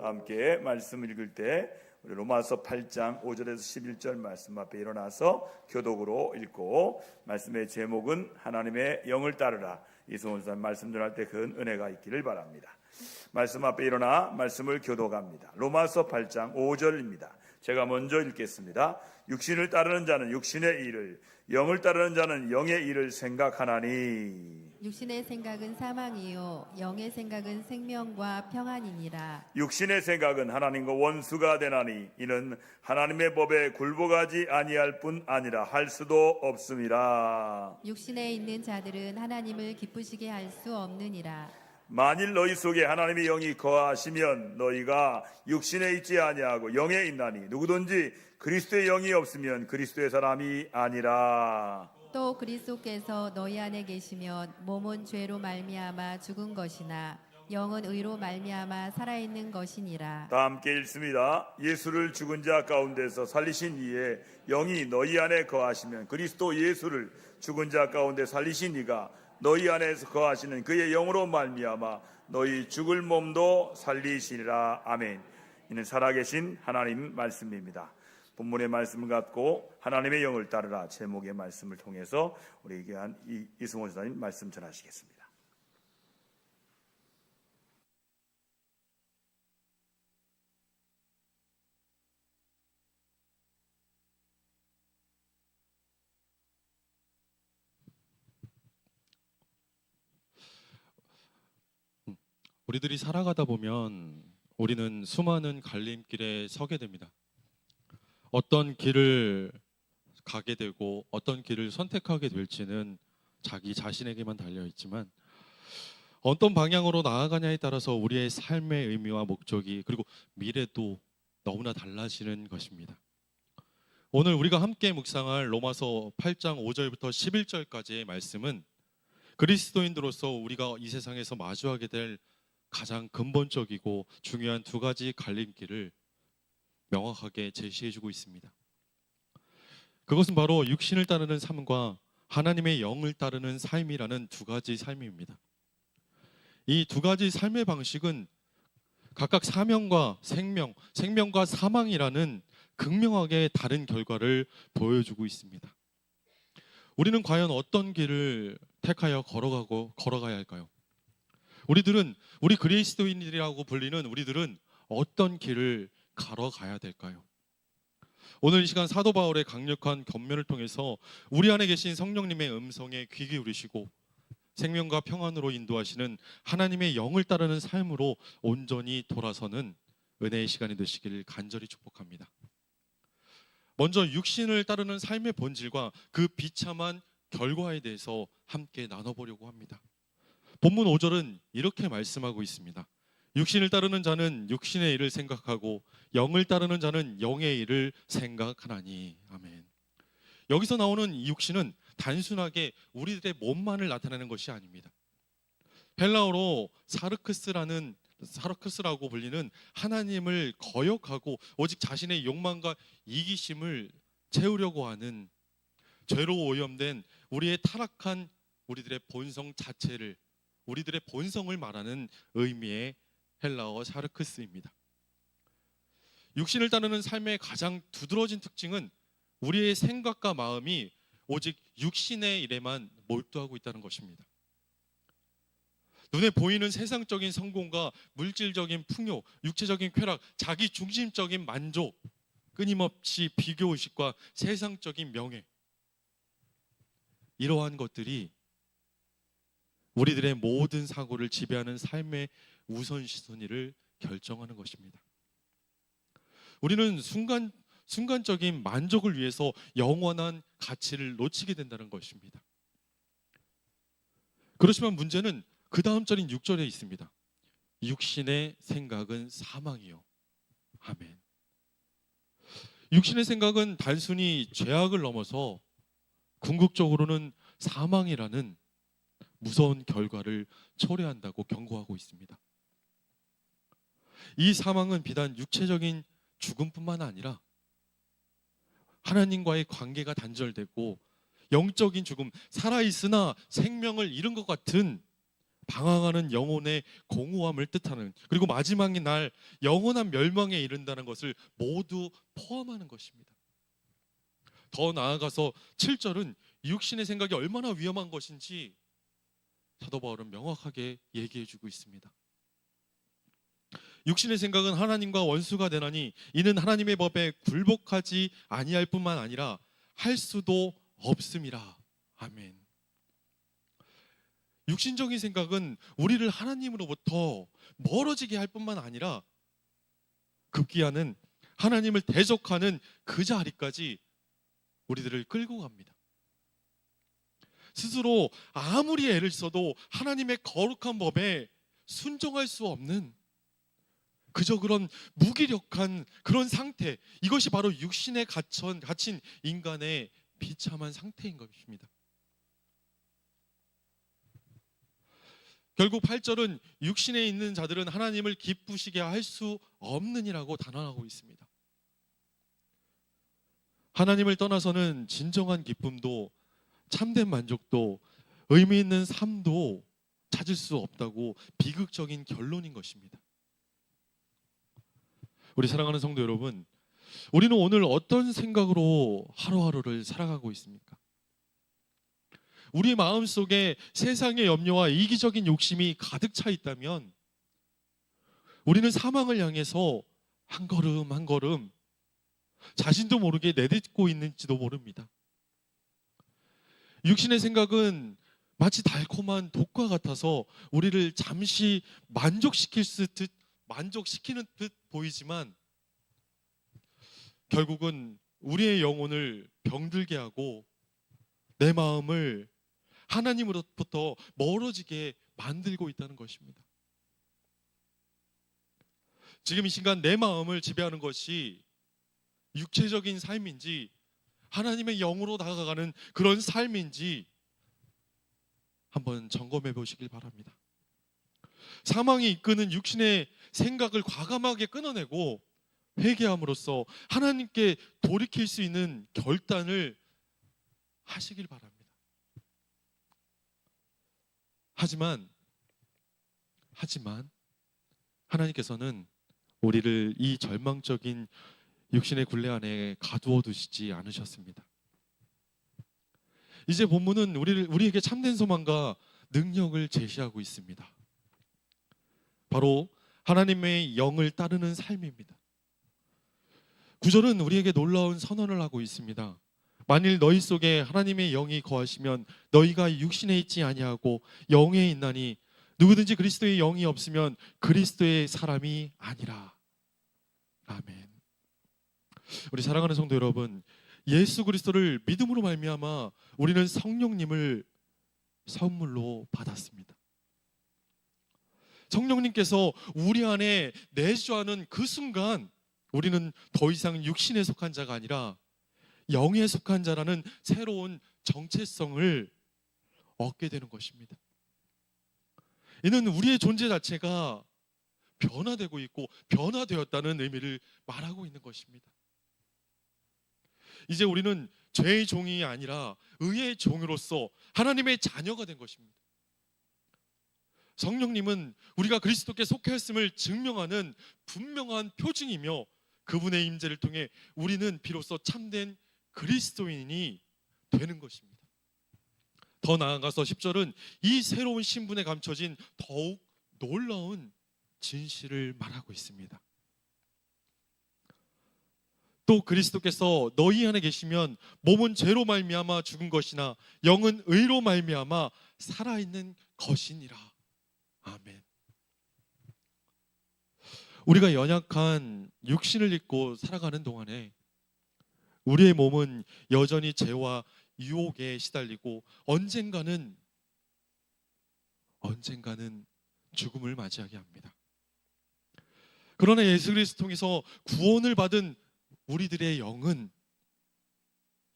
함께 말씀을 읽을 때 우리 로마서 8장 5절에서 11절 말씀 앞에 일어나서 교독으로 읽고 말씀의 제목은 하나님의 영을 따르라 이승훈 사 말씀 전할 때 큰 은혜가 있기를 바랍니다. 말씀 앞에 일어나 말씀을 교독합니다. 로마서 8장 5절입니다. 제가 먼저 읽겠습니다. 육신을 따르는 자는 육신의 일을, 영을 따르는 자는 영의 일을 생각하나니. 육신의 생각은 사망이요 영의 생각은 생명과 평안이니라 육신의 생각은 하나님과 원수가 되나니 이는 하나님의 법에 굴복하지 아니할 뿐 아니라 할 수도 없음이라. 육신에 있는 자들은 하나님을 기쁘시게 할 수 없느니라 만일 너희 속에 하나님의 영이 거하시면 너희가 육신에 있지 아니하고 영에 있나니 누구든지 그리스도의 영이 없으면 그리스도의 사람이 아니라. 또 그리스도께서 너희 안에 계시면 몸은 죄로 말미암아 죽은 것이나 영은 의로 말미암아 살아있는 것이니라 다 함께 읽습니다. 예수를 죽은 자 가운데서 살리신 이에 영이 너희 안에 거하시면 그리스도 예수를 죽은 자 가운데 살리신 이가 너희 안에서 거하시는 그의 영으로 말미암아 너희 죽을 몸도 살리시리라. 아멘. 이는 살아계신 하나님 말씀입니다. 본문의 말씀을 갖고 하나님의 영을 따르라 제목의 말씀을 통해서 우리에게 한 이- 이승원 선사님 말씀 전하시겠습니다. 우리들이 살아가다 보면 우리는 수많은 갈림길에 서게 됩니다. 어떤 길을 가게 되고 어떤 길을 선택하게 될지는 자기 자신에게만 달려 있지만 어떤 방향으로 나아가냐에 따라서 우리의 삶의 의미와 목적이 그리고 미래도 너무나 달라지는 것입니다. 오늘 우리가 함께 묵상할 로마서 8장 5절부터 11절까지의 말씀은 그리스도인으로서 우리가 이 세상에서 마주하게 될 가장 근본적이고 중요한 두 가지 갈림길을 명확하게 제시해주고 있습니다. 그것은 바로 육신을 따르는 삶과 하나님의 영을 따르는 삶이라는 두 가지 삶입니다. 이 두 가지 삶의 방식은 각각 사명과 생명, 생명과 사망이라는 극명하게 다른 결과를 보여주고 있습니다. 우리는 과연 어떤 길을 택하여 걸어가고 걸어가야 할까요? 우리들은 우리 그리스도인이라고 불리는 우리들은 어떤 길을 걸어가야 될까요? 오늘 이 시간 사도 바울의 강력한 권면을 통해서 우리 안에 계신 성령님의 음성에 귀 기울이시고 생명과 평안으로 인도하시는 하나님의 영을 따르는 삶으로 온전히 돌아서는 은혜의 시간이 되시기를 간절히 축복합니다. 먼저 육신을 따르는 삶의 본질과 그 비참한 결과에 대해서 함께 나눠보려고 합니다. 본문 5절은 이렇게 말씀하고 있습니다. 육신을 따르는 자는 육신의 일을 생각하고 영을 따르는 자는 영의 일을 생각하나니 아멘. 여기서 나오는 이 육신은 단순하게 우리들의 몸만을 나타내는 것이 아닙니다. 헬라어로 사르크스라는 사르크스라고 불리는 하나님을 거역하고 오직 자신의 욕망과 이기심을 채우려고 하는 죄로 오염된 우리의 타락한 우리들의 본성 자체를 우리들의 본성을 말하는 의미의 헬라어 사르크스입니다. 육신을 따르는 삶의 가장 두드러진 특징은 우리의 생각과 마음이 오직 육신의 일에만 몰두하고 있다는 것입니다. 눈에 보이는 세상적인 성공과 물질적인 풍요, 육체적인 쾌락, 자기 중심적인 만족, 끊임없이 비교 의식과 세상적인 명예 이러한 것들이 우리들의 모든 사고를 지배하는 삶의 우선순위를 결정하는 것입니다. 우리는 순간 순간적인 만족을 위해서 영원한 가치를 놓치게 된다는 것입니다. 그렇지만 문제는 그 다음 절인 6절에 있습니다. 육신의 생각은 사망이요. 아멘. 육신의 생각은 단순히 죄악을 넘어서 궁극적으로는 사망이라는 무서운 결과를 초래한다고 경고하고 있습니다. 이 사망은 비단 육체적인 죽음뿐만 아니라 하나님과의 관계가 단절되고 영적인 죽음, 살아있으나 생명을 잃은 것 같은 방황하는 영혼의 공허함을 뜻하는 그리고 마지막의 날 영원한 멸망에 이른다는 것을 모두 포함하는 것입니다. 더 나아가서 7절은 육신의 생각이 얼마나 위험한 것인지 사도 바울은 명확하게 얘기해 주고 있습니다. 육신의 생각은 하나님과 원수가 되나니 이는 하나님의 법에 굴복하지 아니할 뿐만 아니라 할 수도 없음이라. 아멘. 육신적인 생각은 우리를 하나님으로부터 멀어지게 할 뿐만 아니라 급기야는 하나님을 대적하는 그 자리까지 우리들을 끌고 갑니다. 스스로 아무리 애를 써도 하나님의 거룩한 법에 순종할 수 없는 그저 그런 무기력한 그런 상태 이것이 바로 육신에 갇힌, 갇힌 인간의 비참한 상태인 것입니다. 결국 8절은 육신에 있는 자들은 하나님을 기쁘시게 할 수 없느니라고 단언하고 있습니다. 하나님을 떠나서는 진정한 기쁨도 참된 만족도 의미 있는 삶도 찾을 수 없다고 비극적인 결론인 것입니다. 우리 사랑하는 성도 여러분, 우리는 오늘 어떤 생각으로 하루하루를 살아가고 있습니까? 우리 마음 속에 세상의 염려와 이기적인 욕심이 가득 차 있다면 우리는 사망을 향해서 한 걸음 한 걸음 자신도 모르게 내딛고 있는지도 모릅니다. 육신의 생각은 마치 달콤한 독과 같아서 우리를 잠시 만족시킬 듯 만족시키는 듯 보이지만 결국은 우리의 영혼을 병들게 하고 내 마음을 하나님으로부터 멀어지게 만들고 있다는 것입니다. 지금 이 순간 내 마음을 지배하는 것이 육체적인 삶인지 하나님의 영으로 다가가는 그런 삶인지 한번 점검해 보시길 바랍니다. 사망이 이끄는 육신의 생각을 과감하게 끊어내고 회개함으로써 하나님께 돌이킬 수 있는 결단을 하시길 바랍니다. 하지만 하지만 하나님께서는 우리를 이 절망적인 육신의 굴레 안에 가두어 두시지 않으셨습니다. 이제 본문은 우리를 우리에게 참된 소망과 능력을 제시하고 있습니다. 바로 하나님의 영을 따르는 삶입니다. 구절은 우리에게 놀라운 선언을 하고 있습니다. 만일 너희 속에 하나님의 영이 거하시면 너희가 육신에 있지 아니하고 영에 있나니 누구든지 그리스도의 영이 없으면 그리스도의 사람이 아니라. 아멘. 우리 사랑하는 성도 여러분, 예수 그리스도를 믿음으로 말미암아 우리는 성령님을 선물로 받았습니다. 성령님께서 우리 안에 내주하는 그 순간 우리는 더 이상 육신에 속한 자가 아니라 영에 속한 자라는 새로운 정체성을 얻게 되는 것입니다. 이는 우리의 존재 자체가 변화되고 있고 변화되었다는 의미를 말하고 있는 것입니다. 이제 우리는 죄의 종이 아니라 의의 종으로서 하나님의 자녀가 된 것입니다. 성령님은 우리가 그리스도께 속했음을 증명하는 분명한 표징이며 그분의 임재를 통해 우리는 비로소 참된 그리스도인이 되는 것입니다. 더 나아가서 10절은 이 새로운 신분에 감춰진 더욱 놀라운 진실을 말하고 있습니다. 또 그리스도께서 너희 안에 계시면 몸은 죄로 말미암아 죽은 것이나 영은 의로 말미암아 살아 있는 것이니라. 아멘. 우리가 연약한 육신을 입고 살아가는 동안에 우리의 몸은 여전히 죄와 유혹에 시달리고 언젠가는 언젠가는 죽음을 맞이하게 합니다. 그러나 예수 그리스도 통해서 구원을 받은 우리들의 영은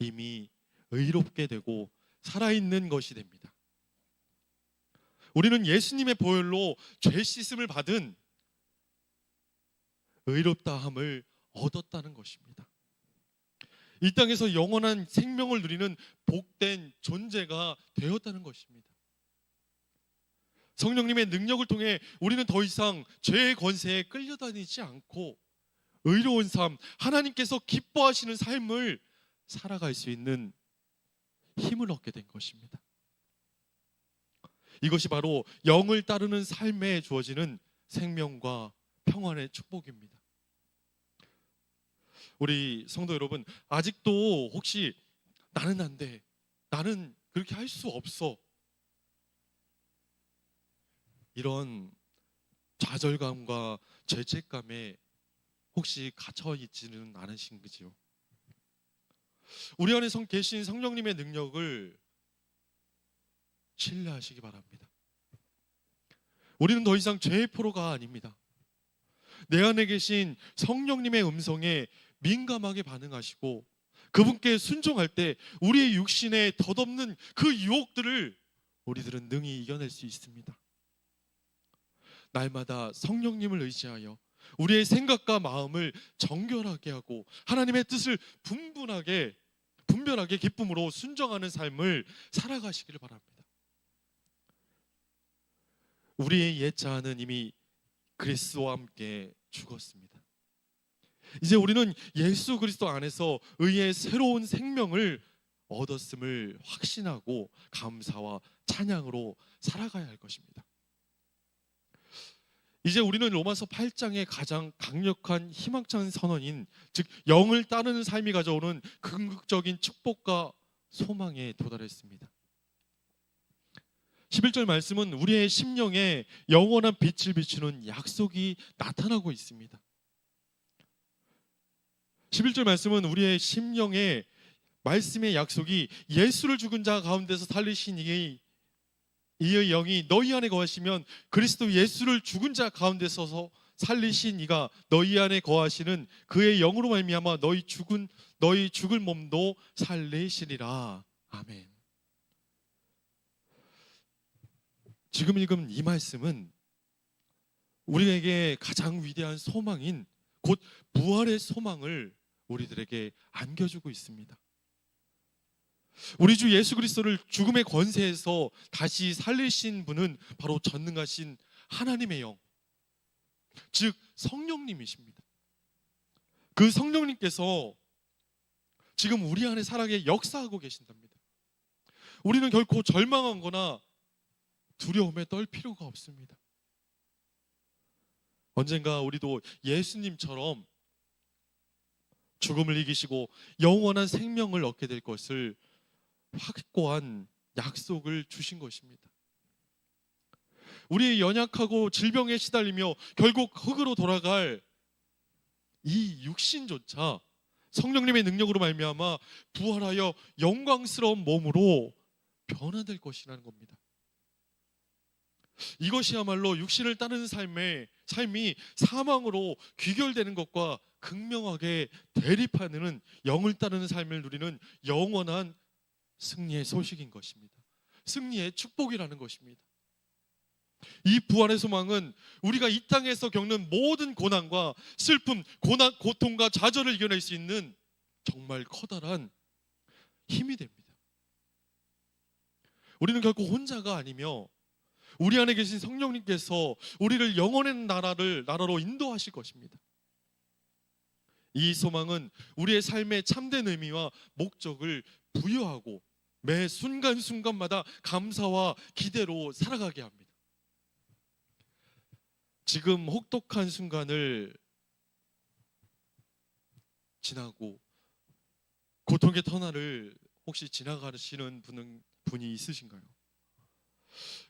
이미 의롭게 되고 살아있는 것이 됩니다. 우리는 예수님의 보혈로 죄 씻음을 받은 의롭다함을 얻었다는 것입니다. 이 땅에서 영원한 생명을 누리는 복된 존재가 되었다는 것입니다. 성령님의 능력을 통해 우리는 더 이상 죄의 권세에 끌려다니지 않고 의로운 삶, 하나님께서 기뻐하시는 삶을 살아갈 수 있는 힘을 얻게 된 것입니다. 이것이 바로 영을 따르는 삶에 주어지는 생명과 평안의 축복입니다. 우리 성도 여러분, 아직도 혹시 나는 안 돼. 나는 그렇게 할 수 없어. 이런 좌절감과 죄책감에 혹시 갇혀 있지는 않으신 거지요? 우리 안에 성 계신 성령님의 능력을 신뢰하시기 바랍니다. 우리는 더 이상 죄의 포로가 아닙니다. 내 안에 계신 성령님의 음성에 민감하게 반응하시고 그분께 순종할 때 우리의 육신에 덧없는 그 유혹들을 우리들은 능히 이겨낼 수 있습니다. 날마다 성령님을 의지하여 우리의 생각과 마음을 정결하게 하고 하나님의 뜻을 분분하게 분별하게 기쁨으로 순종하는 삶을 살아가시기를 바랍니다. 우리의 옛 자아는 이미 그리스도와 함께 죽었습니다. 이제 우리는 예수 그리스도 안에서 의의 새로운 생명을 얻었음을 확신하고 감사와 찬양으로 살아가야 할 것입니다. 이제 우리는 로마서 8장의 가장 강력한 희망찬 선언인 즉 영을 따르는 삶이 가져오는 궁극적인 축복과 소망에 도달했습니다. 11절 말씀은 우리의 심령에 영원한 빛을 비추는 약속이 나타나고 있습니다. 11절 말씀은 우리의 심령에 말씀의 약속이 예수를 죽은 자 가운데서 살리신 이의 이의 영이 너희 안에 거하시면 그리스도 예수를 죽은 자 가운데 서서 살리신 이가 너희 안에 거하시는 그의 영으로 말미암아 너희 죽은 너희 죽을 몸도 살리시리라. 아멘. 지금 읽은 이 말씀은 우리에게 가장 위대한 소망인 곧 부활의 소망을 우리들에게 안겨주고 있습니다. 우리 주 예수 그리스도를 죽음의 권세에서 다시 살리신 분은 바로 전능하신 하나님의 영, 즉 성령님이십니다. 그 성령님께서 지금 우리 안에 살아계 역사하고 계신답니다. 우리는 결코 절망하거나 두려움에 떨 필요가 없습니다. 언젠가 우리도 예수님처럼 죽음을 이기시고 영원한 생명을 얻게 될 것을 확고한 약속을 주신 것입니다. 우리의 연약하고 질병에 시달리며 결국 흙으로 돌아갈 이 육신조차 성령님의 능력으로 말미암아 부활하여 영광스러운 몸으로 변화될 것이라는 겁니다. 이것이야말로 육신을 따르는 삶의 삶이 사망으로 귀결되는 것과 극명하게 대립하는 영을 따르는 삶을 누리는 영원한 승리의 소식인 것입니다. 승리의 축복이라는 것입니다. 이 부활의 소망은 우리가 이 땅에서 겪는 모든 고난과 슬픔, 고난, 고통과 좌절을 이겨낼 수 있는 정말 커다란 힘이 됩니다. 우리는 결코 혼자가 아니며 우리 안에 계신 성령님께서 우리를 영원의 나라를 나라로 인도하실 것입니다. 이 소망은 우리의 삶의 참된 의미와 목적을 부여하고 매 순간순간마다 감사와 기대로 살아가게 합니다. 지금 혹독한 순간을 지나고 고통의 터널을 혹시 지나가시는 분은 분이 있으신가요?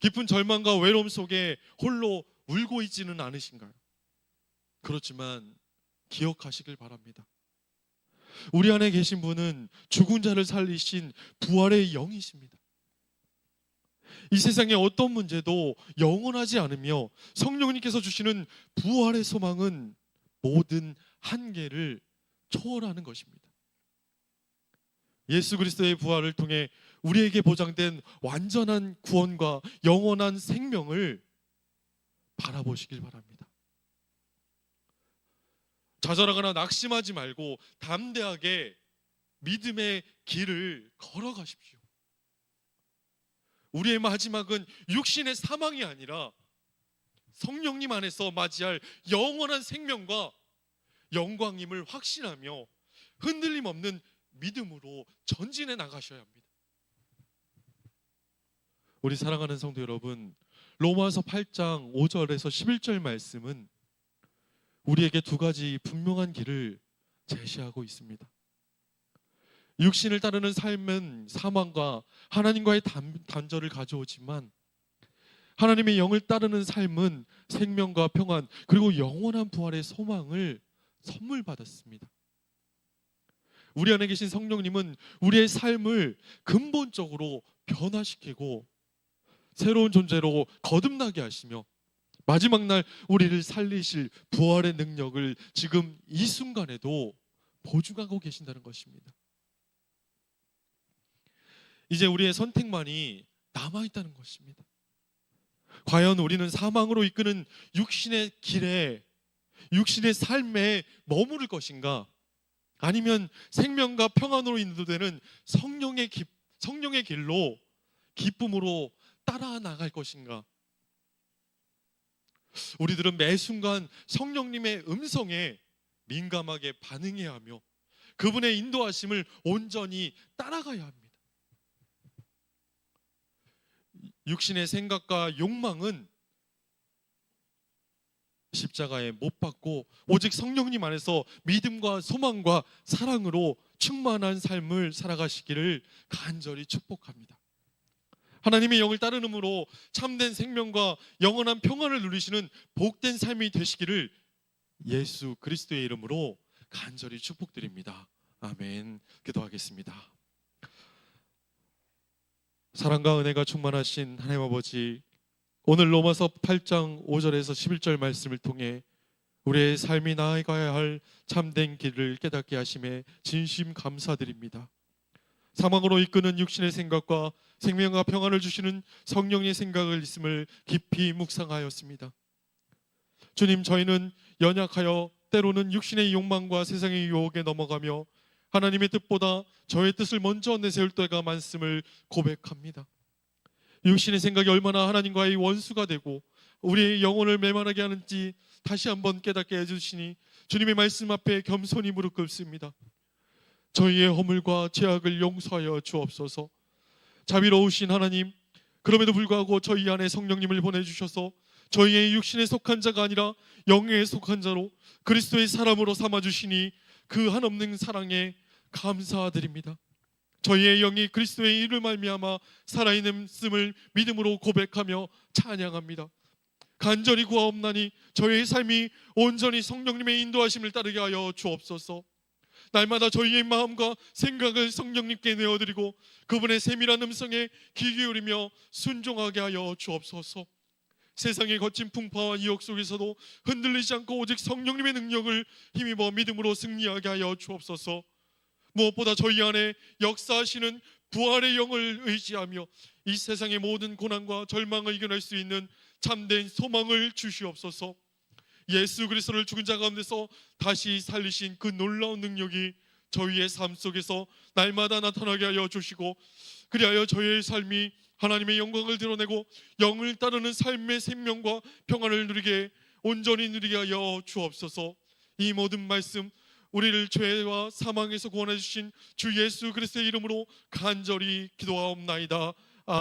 깊은 절망과 외로움 속에 홀로 울고 있지는 않으신가요? 그렇지만 기억하시길 바랍니다. 우리 안에 계신 분은 죽은 자를 살리신 부활의 영이십니다. 이 세상의 어떤 문제도 영원하지 않으며 성령님께서 주시는 부활의 소망은 모든 한계를 초월하는 것입니다. 예수 그리스도의 부활을 통해 우리에게 보장된 완전한 구원과 영원한 생명을 바라보시길 바랍니다. 좌절하거나 낙심하지 말고 담대하게 믿음의 길을 걸어가십시오. 우리의 마지막은 육신의 사망이 아니라 성령님 안에서 맞이할 영원한 생명과 영광임을 확신하며 흔들림 없는 믿음으로 전진해 나가셔야 합니다. 우리 사랑하는 성도 여러분, 로마서 8장 5절에서 11절 말씀은 우리에게 두 가지 분명한 길을 제시하고 있습니다. 육신을 따르는 삶은 사망과 하나님과의 단, 단절을 가져오지만 하나님의 영을 따르는 삶은 생명과 평안 그리고 영원한 부활의 소망을 선물 받았습니다. 우리 안에 계신 성령님은 우리의 삶을 근본적으로 변화시키고 새로운 존재로 거듭나게 하시며 마지막 날 우리를 살리실 부활의 능력을 지금 이 순간에도 보증하고 계신다는 것입니다. 이제 우리의 선택만이 남아 있다는 것입니다. 과연 우리는 사망으로 이끄는 육신의 길에 육신의 삶에 머무를 것인가? 아니면 생명과 평안으로 인도되는 성령의 기, 성령의 길로 기쁨으로 따라 나갈 것인가? 우리들은 매 순간 성령님의 음성에 민감하게 반응해야 하며 그분의 인도하심을 온전히 따라가야 합니다. 육신의 생각과 욕망은 십자가에 못 박고 오직 성령님 안에서 믿음과 소망과 사랑으로 충만한 삶을 살아가시기를 간절히 축복합니다. 하나님의 영을 따르므로 참된 생명과 영원한 평안을 누리시는 복된 삶이 되시기를 예수 그리스도의 이름으로 간절히 축복드립니다. 아멘. 기도하겠습니다. 사랑과 은혜가 충만하신 하나님 아버지 오늘 로마서 8장 5절에서 11절 말씀을 통해 우리의 삶이 나아가야 할 참된 길을 깨닫게 하심에 진심 감사드립니다. 사망으로 이끄는 육신의 생각과 생명과 평안을 주시는 성령의 생각을 있음을 깊이 묵상하였습니다. 주님, 저희는 연약하여 때로는 육신의 욕망과 세상의 유혹에 넘어가며 하나님의 뜻보다 저의 뜻을 먼저 내세울 때가 많음을 고백합니다. 육신의 생각이 얼마나 하나님과의 원수가 되고 우리의 영혼을 메마르게 하는지 다시 한번 깨닫게 해주시니 주님의 말씀 앞에 겸손히 무릎 꿇습니다. 저희의 허물과 죄악을 용서하여 주옵소서. 자비로우신 하나님, 그럼에도 불구하고 저희 안에 성령님을 보내주셔서 저희의 육신에 속한 자가 아니라 영에 속한 자로 그리스도의 사람으로 삼아 주시니 그 한없는 사랑에 감사드립니다. 저희의 영이 그리스도의 이를 말미암아 살아있음을 믿음으로 고백하며 찬양합니다. 간절히 구하옵나니 저희의 삶이 온전히 성령님의 인도하심을 따르게 하여 주옵소서. 날마다 저희의 마음과 생각을 성령님께 내어드리고 그분의 세밀한 음성에 귀 기울이며 순종하게 하여 주옵소서. 세상의 거친 풍파와 유혹 속에서도 흔들리지 않고 오직 성령님의 능력을 힘입어 믿음으로 승리하게 하여 주옵소서. 무엇보다 저희 안에 역사하시는 부활의 영을 의지하며 이 세상의 모든 고난과 절망을 이겨낼 수 있는 참된 소망을 주시옵소서. 예수 그리스도를 죽은 자 가운데서 다시 살리신 그 놀라운 능력이 저희의 삶 속에서 날마다 나타나게 하여 주시고 그리하여 저희의 삶이 하나님의 영광을 드러내고 영을 따르는 삶의 생명과 평안을 누리게 온전히 누리게 하여 주옵소서. 이 모든 말씀 우리를 죄와 사망에서 구원해 주신 주 예수 그리스도의 이름으로 간절히 기도하옵나이다.